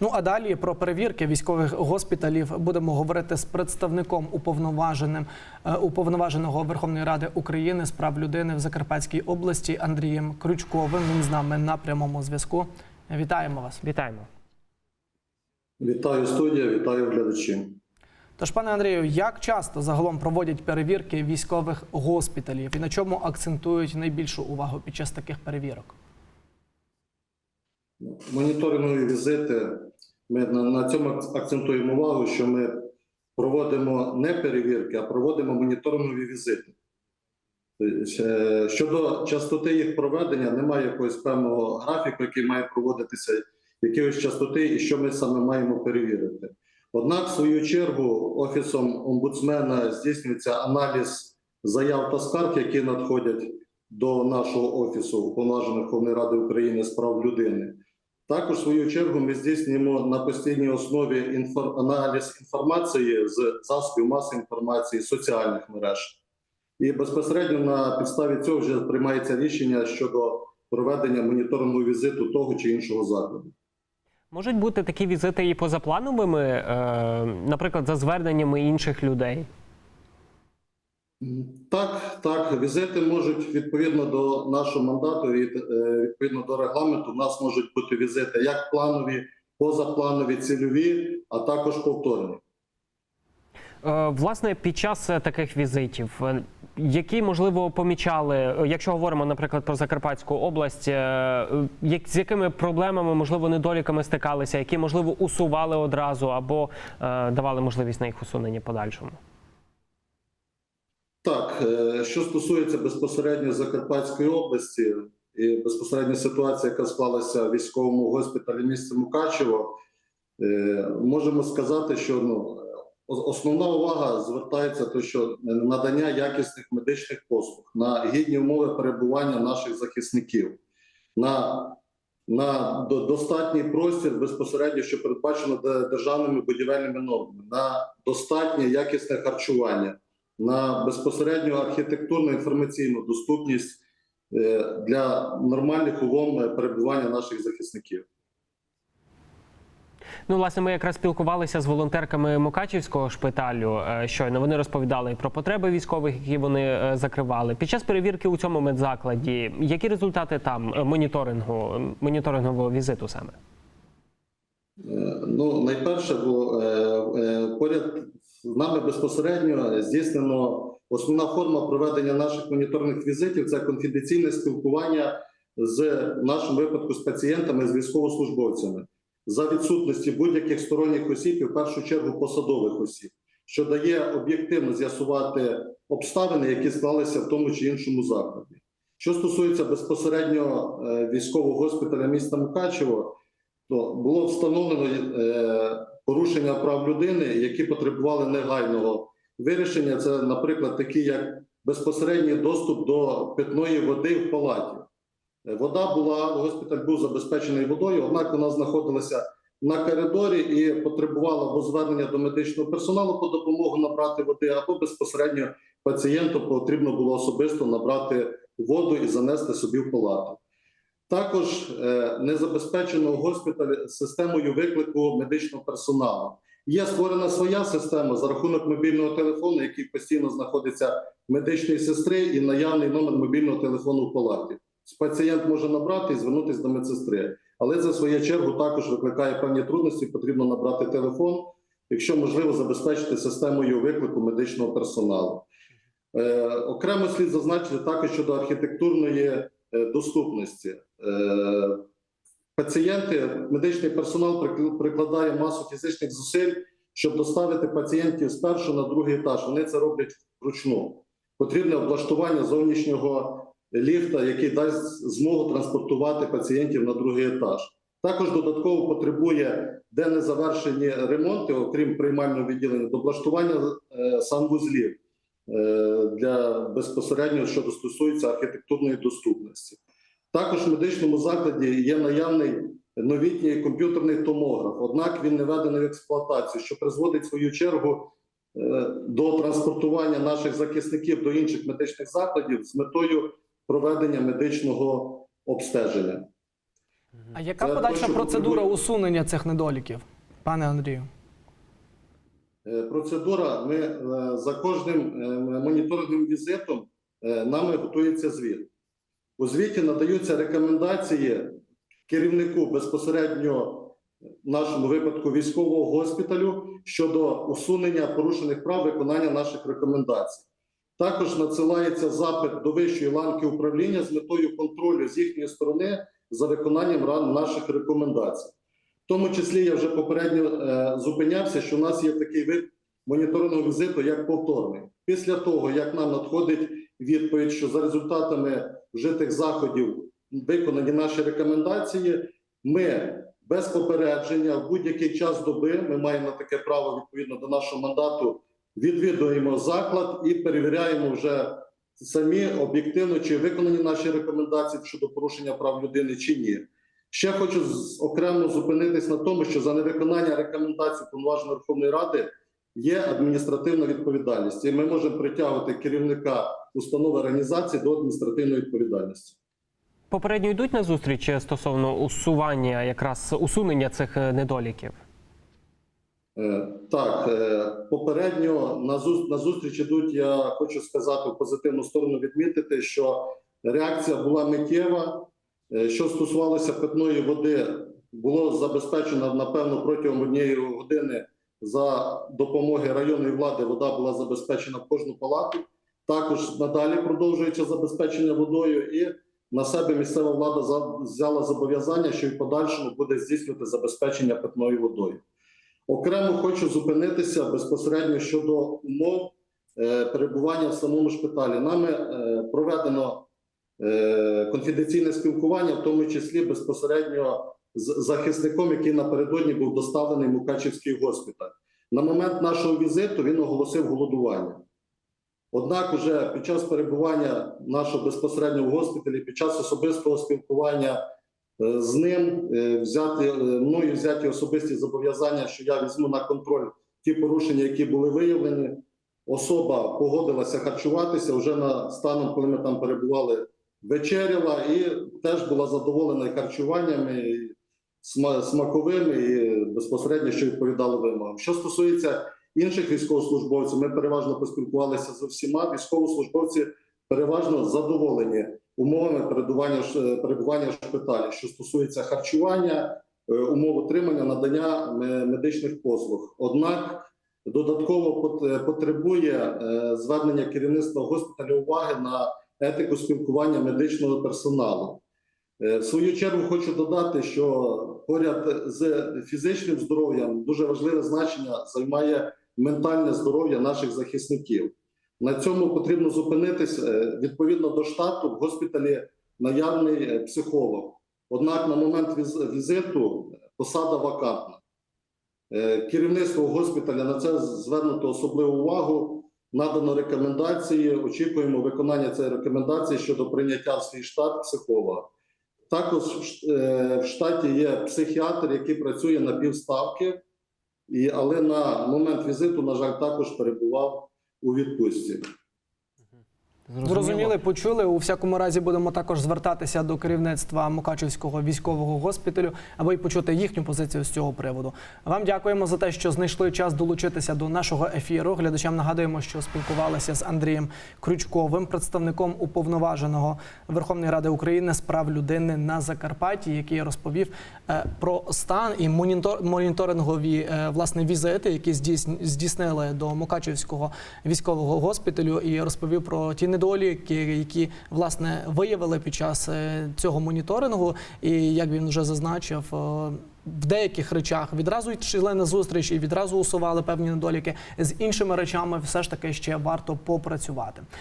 Ну а далі про перевірки військових госпіталів будемо говорити з представником уповноваженим е, уповноваженого Верховної Ради України з прав людини в Закарпатській області Андрієм Крючковим. Він з нами на прямому зв'язку. Вітаємо вас. Вітаємо. Вітаю студія, вітаю глядачів. Тож, пане Андрію, як часто загалом проводять перевірки військових госпіталів і на чому акцентують найбільшу увагу під час таких перевірок? Моніторингові візити. Ми на, цьому акцентуємо увагу, що ми проводимо не перевірки, а проводимо моніторингові візити. Е, Щодо частоти їх проведення, немає якогось певного графіку, який має проводитися, якоїсь частоти, і що ми саме маємо перевірити. Однак, в свою чергу, офісом омбудсмена здійснюється аналіз заяв та скарг, які надходять до нашого офісу уповноваженої Верховної Ради України з прав людини. Також, в свою чергу, ми здійснюємо на постійній основі інфор... аналіз інформації з засобів масової інформації, соціальних мереж. І безпосередньо на підставі цього вже приймається рішення щодо проведення моніторингового візиту того чи іншого закладу. Можуть бути такі візити і позаплановими, е, наприклад, за зверненнями інших людей. Так, так, візити можуть відповідно до нашого мандату і е, відповідно до регламенту. У нас можуть бути візити як планові, позапланові, цільові, а також повторні. Е, Власне, під час е, таких візитів, які можливо помічали, якщо говоримо, наприклад, про Закарпатську область, як з якими проблемами, можливо, недоліками стикалися, які можливо усували одразу або давали можливість на їх усунення подальшому? Так, е, що стосується безпосередньо Закарпатської області і безпосередньо ситуація, яка склалася в військовому госпіталі міста Мукачево, е, можемо сказати, що ну, основна увага звертається то, що надання якісних медичних послуг на гідні умови перебування наших захисників, на, на достатній простір безпосередньо, що передбачено державними будівельними нормами, на достатнє якісне харчування на безпосередню архітектурну інформаційну доступність е, для нормальних умов перебування наших захисників. Ну, власне, ми якраз спілкувалися з волонтерками Мукачівського шпиталю. е, Щойно вони розповідали і про потреби військових, які вони е, закривали. Під час перевірки у цьому медзакладі, які результати там моніторингу, моніторингового візиту саме? Ну, найперше, бо поряд з нами безпосередньо здійснено основна форма проведення наших моніторних візитів це конфіденційне спілкування з в нашому випадку з пацієнтами, з військовослужбовцями за відсутності будь-яких сторонніх осіб і в першу чергу посадових осіб, що дає об'єктивно з'ясувати обставини, які склалися в тому чи іншому закладі. Що стосується безпосередньо е, військового госпіталя міста Мукачево, то було встановлено е, порушення прав людини, які потребували негайного вирішення. Це, наприклад, такі як безпосередній доступ до питної води в палаті. Е, Вода була, госпіталь був забезпечений водою, однак вона знаходилася на коридорі і потребувала або звернення до медичного персоналу по допомогу набрати води, або безпосередньо пацієнту потрібно було особисто набрати воду і занести собі в палату. Також е, не забезпечено госпіталь системою виклику медичного персоналу. Є створена своя система за рахунок мобільного телефону, який постійно знаходиться в медичної сестри, і наявний номер мобільного телефону в палаті. Пацієнт може набрати і звернутися до медсестри, але за свою чергу також викликає певні трудності. Потрібно набрати телефон, якщо можливо забезпечити системою виклику медичного персоналу. Е, окремо слід зазначити також щодо архітектурної доступності. Е, Пацієнти, медичний персонал прикл- прикладає масу фізичних зусиль, щоб доставити пацієнтів з першого на другий етаж. Вони це роблять вручну. Потрібне облаштування зовнішнього ліфта, який дасть змогу транспортувати пацієнтів на другий етаж. Також додатково потребує, де не завершені ремонти, окрім приймального відділення, до облаштування е, санвузлів е, для безпосередньо, що стосується архітектурної доступності. Також в медичному закладі є наявний новітній комп'ютерний томограф, однак він не введений в експлуатацію, що призводить в свою чергу е, до транспортування наших захисників до інших медичних закладів з метою проведення медичного обстеження. А яка Це подальша те, процедура потребує- усунення цих недоліків, пане Андрію? Е, Процедура. Ми е, за кожним е, моніторинговим візитом нами готується звіт. У звіті надаються рекомендації керівнику безпосередньо в нашому випадку військового госпіталю щодо усунення порушених прав виконання наших рекомендацій. Також надсилається запит до вищої ланки управління з метою контролю з їхньої сторони за виконанням наших рекомендацій. В тому числі я вже попередньо е, зупинявся, що у нас є такий вид моніторингового візиту, як повторний. Після того, як нам надходить відповідь, що за результатами вжитих заходів виконані наші рекомендації, ми без попередження в будь-який час доби ми маємо таке право відповідно до нашого мандату. Відвідуємо заклад і перевіряємо вже самі об'єктивно, чи виконані наші рекомендації щодо порушення прав людини, чи ні. Ще хочу окремо зупинитись на тому, що за невиконання рекомендацій повноваженої Верховної Ради є адміністративна відповідальність, і ми можемо притягувати керівника установи організації до адміністративної відповідальності. Попередньо йдуть на зустріч стосовно усування, якраз усунення цих е, недоліків. Е, Так, е, попередньо на зустріч ідуть. Я хочу сказати в позитивну сторону відмітити, що реакція була миттєва. Е, Що стосувалося питної води, було забезпечено напевно протягом однієї години за допомоги районної влади. Вода була забезпечена в кожну палату. Також надалі продовжується забезпечення водою, і на себе місцева влада взяла зобов'язання, що в подальшому буде здійснювати забезпечення питною водою. Окремо хочу зупинитися безпосередньо щодо умов е, перебування в самому шпиталі. Нами е, проведено конфіденційне спілкування, в тому числі безпосередньо з захисником, який напередодні був доставлений в Мукачівський госпіталь. На момент нашого візиту він оголосив голодування. Однак, уже під час перебування нашого безпосередньо в госпіталі, під час особистого спілкування Е, з ним е, взяти е, мною взяті особисті зобов'язання, що я візьму на контроль ті порушення, які були виявлені. Особа погодилася харчуватися вже на станом, коли ми там перебували, вечеряла і теж була задоволена харчуваннями смаковими і безпосередньо, що відповідало вимогам. Що стосується інших військовослужбовців, ми переважно поспілкувалися з усіма. Військовослужбовці переважно задоволені умовами перебування, перебування в шпиталі, що стосується харчування, е, умов отримання, надання медичних послуг. Однак додатково пот- потребує е, звернення керівництва госпіталю уваги на етику спілкування медичного персоналу. Е, В свою чергу хочу додати, що поряд з фізичним здоров'ям дуже важливе значення займає ментальне здоров'я наших захисників. На цьому потрібно зупинитись Е, відповідно до штату в госпіталі наявний е, психолог. Однак на момент візиту посада вакантна. Керівництво госпіталя на це звернуто особливу увагу. Надано рекомендації. Очікуємо виконання цієї рекомендації щодо прийняття в свій штат психолога. Також в е, штаті є психіатр, який працює на півставки, але на момент візиту, на жаль, також перебував у відпустці. Зрозуміли, почули. У всякому разі будемо також звертатися до керівництва Мукачівського військового госпіталю, аби й почути їхню позицію з цього приводу. Вам дякуємо за те, що знайшли час долучитися до нашого ефіру. Глядачам нагадуємо, що спілкувалися з Андрієм Крючковим, представником уповноваженого Верховної Ради України з прав людини на Закарпатті, який розповів е, про стан і монітор- моніторингові е, власне візити, які здійсн- здійснили до Мукачівського військового госпіталю, і розповів про ті недоліки, які власне виявили під час е, цього моніторингу. І як він вже зазначив. е, В деяких речах відразу йшли на зустріч і відразу усували певні недоліки. З іншими речами все ж таки ще варто попрацювати.